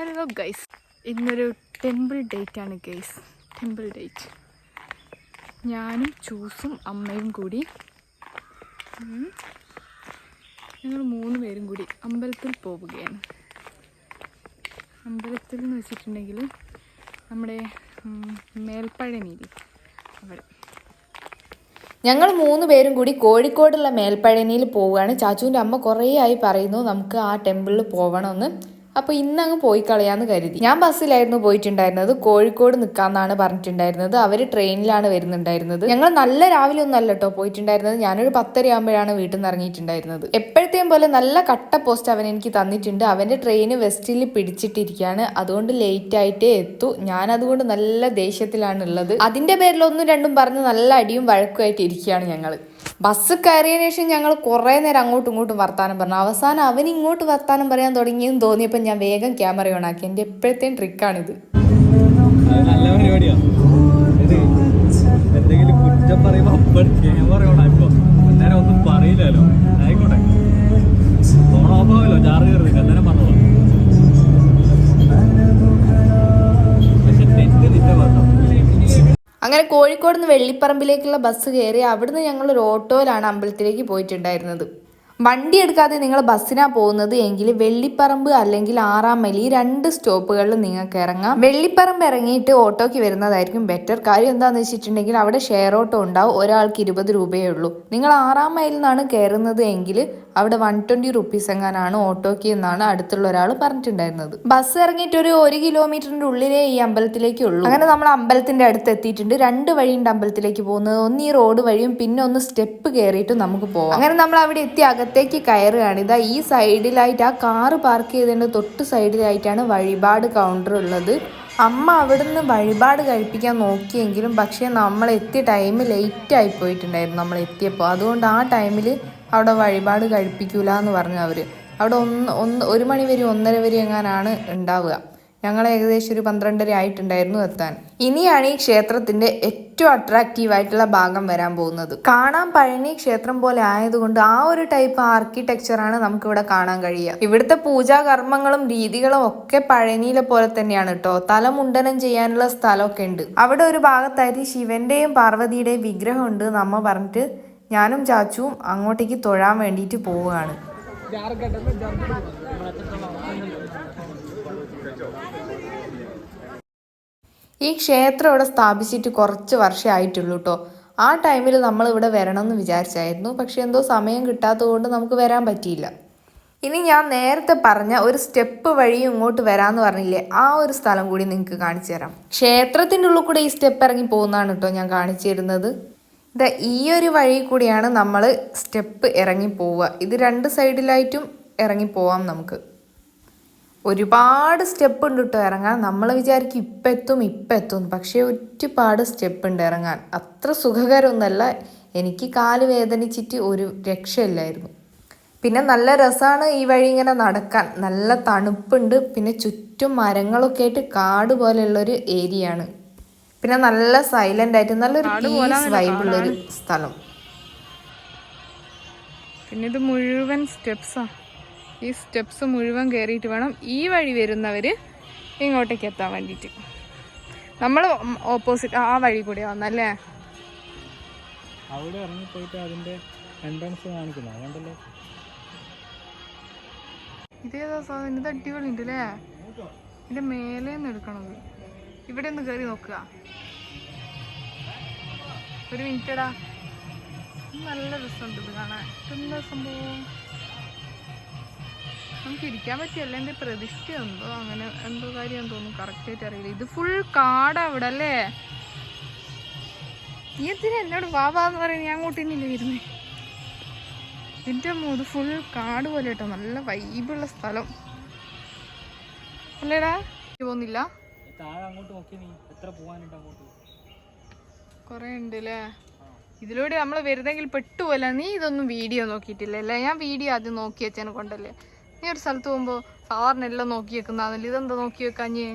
Hello guys ഇന്നൊരു temple date ആണ് guys temple date ഞാനും ചൂസും അമ്മയും കൂടി ഞങ്ങൾ മൂന്ന് പേരും കൂടി അമ്പലത്തിൽ പോവുകയാണ്. അമ്പലത്തിൽ എന്ന് വെച്ചിട്ടുണ്ടെങ്കിൽ നമ്മുടെ മേൽപ്പഴനീതി അവിടെ ഞങ്ങൾ മൂന്ന് പേരും കൂടി കോഴിക്കോടുള്ള മേൽപ്പഴനിയിൽ പോവുകയാണ്. ചാച്ചുവിന്റെ അമ്മ കുറേ ആയി പറയുന്നു നമുക്ക് ആ ടെമ്പിളിൽ പോകണമെന്ന് അപ്പോൾ ഇന്ന് അങ്ങ് പോയി കളയാന്ന് കരുതി. ഞാൻ ബസ്സിലായിരുന്നു പോയിട്ടുണ്ടായിരുന്നത്. കോഴിക്കോട് നിൽക്കാമെന്നാണ് പറഞ്ഞിട്ടുണ്ടായിരുന്നത്. അവർ ട്രെയിനിലാണ് വരുന്നുണ്ടായിരുന്നത്. ഞങ്ങൾ നല്ല രാവിലെ ഒന്നും അല്ല കേട്ടോ പോയിട്ടുണ്ടായിരുന്നത്. ഞാനൊരു പത്തര ആകുമ്പോഴാണ് വീട്ടിൽ നിന്ന് ഇറങ്ങിയിട്ടുണ്ടായിരുന്നത് എപ്പോഴത്തെയും പോലെ നല്ല കട്ട പോസ്റ്റ് അവൻ എനിക്ക് തന്നിട്ടുണ്ട്. അവന്റെ ട്രെയിന് വെസ്റ്റിൽ പിടിച്ചിട്ടിരിക്കുകയാണ്. അതുകൊണ്ട് ലേറ്റ് ആയിട്ടേ എത്തു. ഞാൻ അതുകൊണ്ട് നല്ല ദേഷ്യത്തിലാണ് ഉള്ളത് അതിന്റെ പേരിൽ ഒന്നും രണ്ടും പറഞ്ഞ് നല്ല അടിയും വഴക്കുമായിട്ട് ഇരിക്കുകയാണ് ഞങ്ങൾ ബസ് കയറിയതിനു ശേഷം ഞങ്ങൾ കുറേ നേരം അങ്ങോട്ടും ഇങ്ങോട്ടും വർത്താനം പറഞ്ഞു. അവസാനം അവൻ ഇങ്ങോട്ട് വർത്താനം പറയാൻ തുടങ്ങിയെന്ന് തോന്നിയപ്പോൾ ഞാൻ വേഗം ക്യാമറ ഓണാക്കി എന്റെ എപ്പോഴത്തെയും ട്രിക്കാണിത് നല്ല പരിപാടിയാ. ഇത് എന്തെങ്കിലും കുറ്റം പറയുമ്പോൾ അപ്പോൾ ക്യാമറ ഓണാക്കോ അന്നേരം ഒന്നും പറയില്ലല്ലോ. അങ്ങനെ കോഴിക്കോട് നിന്ന് വെള്ളിപ്പറമ്പിലേക്കുള്ള ബസ് കയറി അവിടുന്ന് ഞങ്ങൾ ഒരു ഓട്ടോയിലാണ് അമ്പലത്തിലേക്ക് പോയിട്ടുണ്ടായിരുന്നത്. വണ്ടി എടുക്കാതെ നിങ്ങൾ ബസ്സിനാണ് പോകുന്നത് എങ്കിൽ വെള്ളിപ്പറമ്പ് അല്ലെങ്കിൽ ആറാം മലി രണ്ട് സ്റ്റോപ്പുകളിൽ നിങ്ങൾക്ക് ഇറങ്ങാം. വെള്ളിപ്പറമ്പ് ഇറങ്ങിയിട്ട് ഓട്ടോയ്ക്ക് വരുന്നതായിരിക്കും ബെറ്റർ കാര്യം എന്താണെന്ന് വെച്ചിട്ടുണ്ടെങ്കിൽ അവിടെ ഷെയർ ഓട്ടോ ഉണ്ടാവും. ഒരാൾക്ക് ഇരുപത് രൂപയേ ഉള്ളൂ. നിങ്ങൾ ആറാം മൈലിൽ നിന്നാണ് കയറുന്നത് എങ്കിൽ അവിടെ വൺ ട്വന്റി റുപ്പീസ് എങ്ങാനാണ് ഓട്ടോയ്ക്ക് എന്നാണ് അടുത്തുള്ള ഒരാൾ പറഞ്ഞിട്ടുണ്ടായിരുന്നത്. ബസ് ഇറങ്ങിയിട്ട് ഒരു ഒരു കിലോമീറ്ററിന്റെ ഉള്ളിലേ ഈ അമ്പലത്തിലേക്ക് ഉള്ളൂ. അങ്ങനെ നമ്മൾ അമ്പലത്തിന്റെ അടുത്ത് എത്തിയിട്ടുണ്ട്. രണ്ട് വഴിയുണ്ട് അമ്പലത്തിലേക്ക് പോകുന്നത്. ഒന്ന് ഈ റോഡ് വഴിയും പിന്നെ ഒന്ന് സ്റ്റെപ്പ് കയറിയിട്ട് നമുക്ക് പോവാം. അങ്ങനെ നമ്മൾ അവിടെ എത്തി അകത്തേക്ക് കയറുകയാണ്. ഇതാ ഈ സൈഡിലായിട്ട് ആ കാറ് പാർക്ക് ചെയ്തതിന്റെ തൊട്ട് സൈഡിലായിട്ടാണ് വഴിപാട് കൗണ്ടർ ഉള്ളത്. അമ്മ അവിടുന്ന് വഴിപാട് കഴിപ്പിക്കാൻ നോക്കിയെങ്കിലും പക്ഷേ നമ്മൾ എത്തിയ ടൈം ലേറ്റ് ആയി പോയിട്ടുണ്ടായിരുന്നു. നമ്മൾ എത്തിയപ്പോൾ. അതുകൊണ്ട് ആ ടൈമിൽ അവിടെ വഴിപാട് കഴിപ്പിക്കൂല എന്ന് പറഞ്ഞു അവർ അവിടെ ഒന്ന് ഒന്ന് ഒരു മണി വരെ ഒന്നര വരെ എങ്ങാനാണ് ഉണ്ടാവുക. ഞങ്ങൾ ഏകദേശം ഒരു പന്ത്രണ്ടര ആയിട്ടുണ്ടായിരുന്നു എത്താൻ. ഇനിയാണ് ഈ ക്ഷേത്രത്തിന്റെ ഏറ്റവും അട്രാക്റ്റീവ് ആയിട്ടുള്ള ഭാഗം വരാൻ പോകുന്നത്. കാണാൻ പഴനി ക്ഷേത്രം പോലെ ആയതുകൊണ്ട് ആ ഒരു ടൈപ്പ് ആർക്കിടെക്ചറാണ് നമുക്കിവിടെ കാണാൻ കഴിയുക. ഇവിടുത്തെ പൂജാ കർമ്മങ്ങളും രീതികളും ഒക്കെ പഴനിയിലെ പോലെ തന്നെയാണ് കേട്ടോ തലമുണ്ടനം ചെയ്യാനുള്ള സ്ഥലമൊക്കെ ഉണ്ട്. അവിടെ ഒരു ഭാഗത്തായിട്ട് ശിവന്റെയും പാർവതിയുടെയും വിഗ്രഹം ഉണ്ട് നമ്മ പറഞ്ഞിട്ട് ഞാനും ചാച്ചുവും അങ്ങോട്ടേക്ക് തൊഴാൻ വേണ്ടിയിട്ട് പോവുകയാണ്. ഈ ക്ഷേത്രം ഇവിടെ സ്ഥാപിച്ചിട്ട് കുറച്ച് വർഷമായിട്ടുള്ളൂ കേട്ടോ ആ ടൈമിൽ നമ്മൾ ഇവിടെ വരണം എന്ന് വിചാരിച്ചായിരുന്നു. പക്ഷെ എന്തോ സമയം കിട്ടാത്തതുകൊണ്ട് നമുക്ക് വരാൻ പറ്റിയില്ല. ഇനി ഞാൻ നേരത്തെ പറഞ്ഞ ഒരു സ്റ്റെപ്പ് വഴി ഇങ്ങോട്ട് വരാമെന്ന് പറഞ്ഞില്ലേ ആ ഒരു സ്ഥലം കൂടി നിങ്ങൾക്ക് കാണിച്ചു തരാം. ക്ഷേത്രത്തിന്റെ ഉള്ളിൽ കൂടെ ഈ സ്റ്റെപ്പ് ഇറങ്ങി പോകുന്നതാണ് കേട്ടോ ഞാൻ കാണിച്ചു തരുന്നത്. ദാ ഈ ഒരു വഴി കൂടിയാണ് നമ്മൾ സ്റ്റെപ്പ് ഇറങ്ങി പോവുക. ഇത് രണ്ട് സൈഡിലായിട്ടും ഇറങ്ങി പോവാം നമുക്ക്. ഒരുപാട് സ്റ്റെപ്പ് ഉണ്ട് കേട്ടോ ഇറങ്ങാൻ. നമ്മൾ വിചാരിക്കും ഇപ്പം എത്തും ഇപ്പം എത്തും. പക്ഷേ ഒരുപാട് സ്റ്റെപ്പ് ഉണ്ട് ഇറങ്ങാൻ. അത്ര സുഖകരമൊന്നുമല്ല. എനിക്ക് കാൽ വേദനിച്ചിട്ട് ഒരു രക്ഷയില്ലായിരുന്നു. പിന്നെ നല്ല രസമാണ് ഈ വഴി ഇങ്ങനെ നടക്കാൻ. നല്ല തണുപ്പുണ്ട്. പിന്നെ ചുറ്റും മരങ്ങളൊക്കെ ആയിട്ട് കാട് പോലെയുള്ളൊരു ഏരിയയാണ്. പിന്നെ നല്ല സൈലന്റ് ആയിട്ട് നല്ലൊരു പീസ് വൈബുള്ളൊരു സ്ഥലം. പിന്നെ ഇത് മുഴുവൻ സ്റ്റെപ്സാ ഈ സ്റ്റെപ്സ് മുഴുവൻ കയറിയിട്ട് വേണം ഈ വഴി വരുന്നവര് ഇങ്ങോട്ടേക്ക് എത്താൻ വേണ്ടിയിട്ട് നമ്മൾ ഓപ്പോസിറ്റ് ആ വഴി കൂടെ വന്നല്ലേ അവിടെ ഇറങ്ങി പോയിട്ട് അതിന്റെ എൻട്രൻസ് കാണിക്കുന്നു. അതുകൊണ്ടല്ലേ? ഇതേതാ സാധനം? ഇത് അടിപൊളി ഉണ്ട് അല്ലേ ഇതിന്റെ മേലെ നിന്ന് എടുക്കണത്. ഇവിടെ ഒന്ന് കയറി നോക്കുക. ഒരു മിനിറ്റടാ. നല്ല രസമുണ്ട് ഇത് കാണാൻ. എന്താ സംഭവം? നമുക്ക് ഇരിക്കാൻ പറ്റിയല്ല? എന്റെ പ്രതിഷ്ഠ എന്തോ അങ്ങനെ എന്തോ കാര്യം തോന്നുന്നു കറക്റ്റായിട്ട് അറിയില്ല. ഇത് ഫുൾ കാടാ ഇവിടെ അല്ലേ? നീ എന്തിനാ എന്നോട് വാവാന്ന് പറയുന്നത് ഞാൻ അങ്ങോട്ട് തന്നെയല്ലേ വരുന്നേ? എന്റെ ഇത് ഫുൾ കാട് പോലെ കേട്ടോ. നല്ല വൈബുള്ള സ്ഥലം. അല്ലേടാ? പോകുന്നില്ല താഴെ അങ്ങോട്ട് നോക്കി നീ എത്ര പോവാനുണ്ട് അങ്ങോട്ട്? കുറേ ഉണ്ട് അല്ലേ ഇതിലൂടെ നമ്മൾ വരുന്നെങ്കിൽ പെട്ടുപോല നീ ഇതൊന്നും വീഡിയോ നോക്കിയിട്ടില്ല അല്ലേ ഞാൻ വീഡിയോ ആദ്യം നോക്കി വെച്ചതിനെ കൊണ്ടല്ലേ. നീ ഒരു സ്ഥലത്ത് പോകുമ്പോൾ സാറിനെല്ലാം നോക്കി വെക്കുന്നതാണല്ലോ. ഇതെന്താ നോക്കി വെക്കാഞ്ഞ്?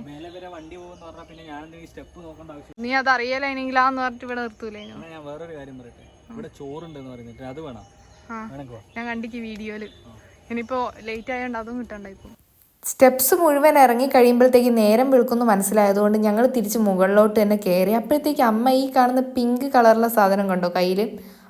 നീ അത് അറിയലാണെങ്കിൽ ആന്ന് പറഞ്ഞിട്ട് ഇവിടെ നിർത്തൂലേ ഞാൻ വേറൊരു കാര്യം പറയട്ടെ. ഇവിടെ ചോറുണ്ടെന്ന് പറയുന്നിട്ട് അത് വേണം. ഞാൻ കണ്ടിക്ക് വീഡിയോയിൽ. ഇനിയിപ്പോ ലേറ്റ് ആയതുകൊണ്ട് അതും കിട്ടണ്ടായിപ്പോ സ്റ്റെപ്സ് മുഴുവൻ ഇറങ്ങി കഴിയുമ്പോഴത്തേക്ക് നേരം വെളുക്കുന്നു മനസ്സിലായതുകൊണ്ട് ഞങ്ങൾ തിരിച്ച് മുകളിലോട്ട് തന്നെ കയറി. അപ്പോഴത്തേക്ക് അമ്മ ഈ കാണുന്ന പിങ്ക് കളറുള്ള സാധനം കണ്ടോ കയ്യിൽ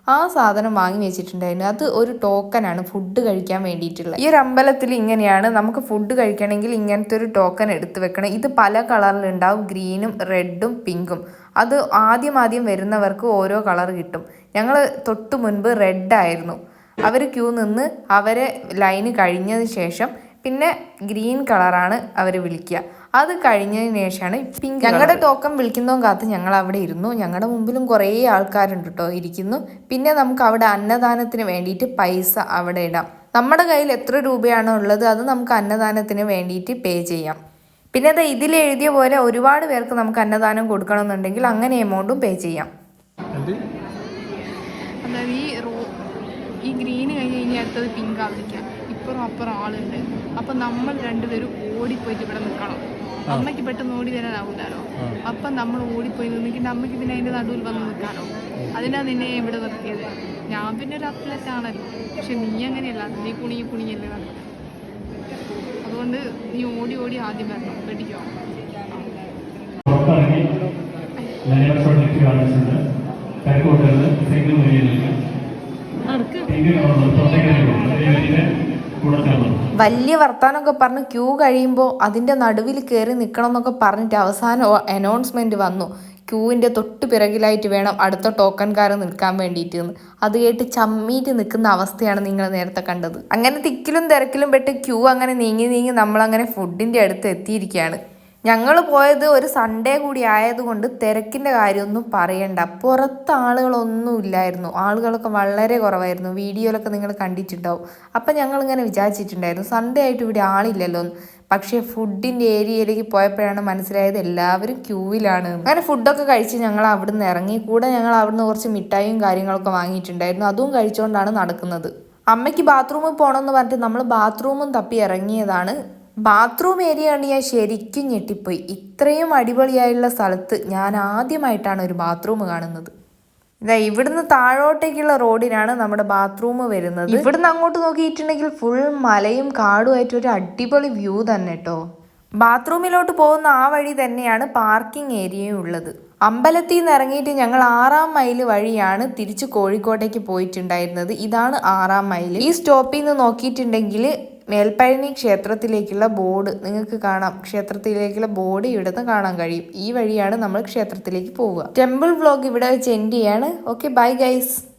ആ സാധനം വാങ്ങി വെച്ചിട്ടുണ്ടായിരുന്നു. അത് ഒരു ടോക്കനാണ് ഫുഡ് കഴിക്കാൻ വേണ്ടിയിട്ടുള്ള. ഈ ഒരു അമ്പലത്തിൽ ഇങ്ങനെയാണ്. നമുക്ക് ഫുഡ് കഴിക്കണമെങ്കിൽ ഇങ്ങനത്തെ ഒരു ടോക്കൺ എടുത്തു വെക്കണം. ഇത് പല കളറിലുണ്ടാവും ഗ്രീനും റെഡും പിങ്കും അത് ആദ്യം ആദ്യം വരുന്നവർക്ക് ഓരോ കളർ കിട്ടും. ഞങ്ങൾ തൊട്ട് മുൻപ് റെഡ് ആയിരുന്നു. അവർ ക്യൂ നിന്ന് അവരെ ലൈന് കഴിഞ്ഞതിന് ശേഷം പിന്നെ ഗ്രീൻ കളറാണ് അവർ വിളിക്കുക. അത് കഴിഞ്ഞതിന് ശേഷമാണ് പിങ്ക് ഞങ്ങളുടെ ടോക്കൺ വിളിക്കുന്നതും കാത്ത് ഞങ്ങൾ അവിടെ ഇരുന്നു. ഞങ്ങളുടെ മുമ്പിലും കുറേ ആൾക്കാരുണ്ട് കേട്ടോ ഇരിക്കുന്നു. പിന്നെ നമുക്ക് അവിടെ അന്നദാനത്തിന് വേണ്ടിയിട്ട് പൈസ അവിടെ ഇടാം. നമ്മുടെ കയ്യിൽ എത്ര രൂപയാണോ ഉള്ളത് അത് നമുക്ക് അന്നദാനത്തിന് വേണ്ടിയിട്ട് പേ ചെയ്യാം. പിന്നെ അത് ഇതിൽ എഴുതിയ പോലെ ഒരുപാട് പേർക്ക് നമുക്ക് അന്നദാനം കൊടുക്കണമെന്നുണ്ടെങ്കിൽ അങ്ങനെ എമൗണ്ടും പേ ചെയ്യാം. ഈ ഗ്രീന് കഴിഞ്ഞ് കഴിഞ്ഞാൽ അടുത്തത് പിങ്ക് ആവിക്കാം ഇപ്പുറം അപ്പുറം ആളുണ്ട്. അപ്പൊ നമ്മൾ രണ്ടുപേരും ഓടിപ്പോയിട്ട് ഇവിടെ നിൽക്കണം. അമ്മയ്ക്ക് പെട്ടെന്ന് ഓടി വരാനാവില്ലല്ലോ അപ്പൊ നമ്മൾ ഓടിപ്പോയി നിന്നിട്ട് അമ്മയ്ക്ക് പിന്നെ അതിന്റെ നടുവിൽ വന്ന് നിൽക്കാനോ അതിനാ നിന്നെ ഇവിടെ നിർത്തിയത്. ഞാൻ പിന്നെ ഒരു അത്ലറ്റ് ആണല്ലോ പക്ഷെ നീ അങ്ങനെയല്ല. നീ കുണിങ്ങി കുണിങ്ങല്ലേ നടക്കും അതുകൊണ്ട് നീ ഓടി ഓടി ആദ്യം വരണം. വെടിക്കോ പുറത്തിറങ്ങി വലിയ വർത്താനമൊക്കെ പറഞ്ഞ് ക്യൂ കഴിയുമ്പോൾ അതിന്റെ നടുവിൽ കയറി നിൽക്കണം എന്നൊക്കെ പറഞ്ഞിട്ട് അവസാനം അനൗൺസ്മെന്റ് വന്നു. ക്യൂവിന്റെ തൊട്ട് പിറകിലായിട്ട് വേണം അടുത്ത ടോക്കൺകാരൻ നിൽക്കാൻ വേണ്ടിയിട്ട് അത് കേട്ട് ചമ്മീറ്റ് നിൽക്കുന്ന അവസ്ഥയാണ് നിങ്ങൾ നേരത്തെ കണ്ടത്. അങ്ങനെ തിക്കിലും തിരക്കിലും പെട്ട് ക്യൂ അങ്ങനെ നീങ്ങി നീങ്ങി നമ്മളങ്ങനെ ഫുഡിന്റെ അടുത്ത് എത്തിയിരിക്കുകയാണ്. ഞങ്ങൾ പോയത് ഒരു സൺഡേ കൂടി ആയതുകൊണ്ട് തിരക്കിന്റെ കാര്യമൊന്നും പറയണ്ട. പുറത്ത് ആളുകളൊന്നും ഇല്ലായിരുന്നു. ആളുകളൊക്കെ വളരെ കുറവായിരുന്നു. വീഡിയോയിലൊക്കെ നിങ്ങൾ കണ്ടിട്ടുണ്ടാവും. അപ്പം ഞങ്ങളിങ്ങനെ വിചാരിച്ചിട്ടുണ്ടായിരുന്നു. സൺഡേ ആയിട്ട് ഇവിടെ ആളില്ലല്ലോ പക്ഷേ ഫുഡിന്റെ ഏരിയയിലേക്ക് പോയപ്പോഴാണ് മനസ്സിലായത് എല്ലാവരും ക്യൂവിലാണ് അങ്ങനെ ഫുഡൊക്കെ കഴിച്ച് ഞങ്ങൾ അവിടുന്ന് ഇറങ്ങി. കൂടെ ഞങ്ങൾ അവിടുന്ന് കുറച്ച് മിഠായിയും കാര്യങ്ങളൊക്കെ വാങ്ങിയിട്ടുണ്ടായിരുന്നു. അതും കഴിച്ചുകൊണ്ടാണ് നടക്കുന്നത്. അമ്മയ്ക്ക് ബാത്റൂമിൽ പോകണമെന്ന് പറഞ്ഞിട്ട് നമ്മൾ ബാത്റൂമും തപ്പി ഇറങ്ങിയതാണ്. ബാത്റൂം ഏരിയ ആണ് ഞാൻ ശരിക്കും ഞെട്ടിപ്പോയി. ഇത്രയും അടിപൊളിയായുള്ള സ്ഥലത്ത് ഞാൻ ആദ്യമായിട്ടാണ് ഒരു ബാത്റൂം കാണുന്നത്. ഇതാ ഇവിടുന്ന് താഴോട്ടേക്കുള്ള റോഡിനാണ് നമ്മുടെ ബാത്റൂം വരുന്നത്. ഇവിടുന്ന് അങ്ങോട്ട് നോക്കിയിട്ടുണ്ടെങ്കിൽ ഫുൾ മലയും കാടുമായിട്ട് ഒരു അടിപൊളി വ്യൂ തന്നെ കേട്ടോ ബാത്റൂമിലോട്ട് പോകുന്ന ആ വഴി തന്നെയാണ് പാർക്കിംഗ് ഏരിയയും ഉള്ളത്. അമ്പലത്തിൽ നിന്ന് ഇറങ്ങിയിട്ട് ഞങ്ങൾ ആറാം മൈൽ വഴിയാണ് തിരിച്ച് കോഴിക്കോട്ടേക്ക് പോയിട്ടുണ്ടായിരുന്നത്. ഇതാണ് ആറാം മൈൽ. ഈ സ്റ്റോപ്പിൽ നിന്ന് നോക്കിയിട്ടുണ്ടെങ്കിൽ മേൽപ്പഴനി ക്ഷേത്രത്തിലേക്കുള്ള ബോർഡ് നിങ്ങൾക്ക് കാണാം. ക്ഷേത്രത്തിലേക്കുള്ള ബോർഡ് ഇവിടുന്ന് കാണാൻ കഴിയും. ഈ വഴിയാണ് നമ്മൾ ക്ഷേത്രത്തിലേക്ക് പോവുക. ടെമ്പിൾ വ്ലോഗ് ഇവിടെ വെച്ച് എൻഡ് ചെയ്യാണ്. Okay bye guys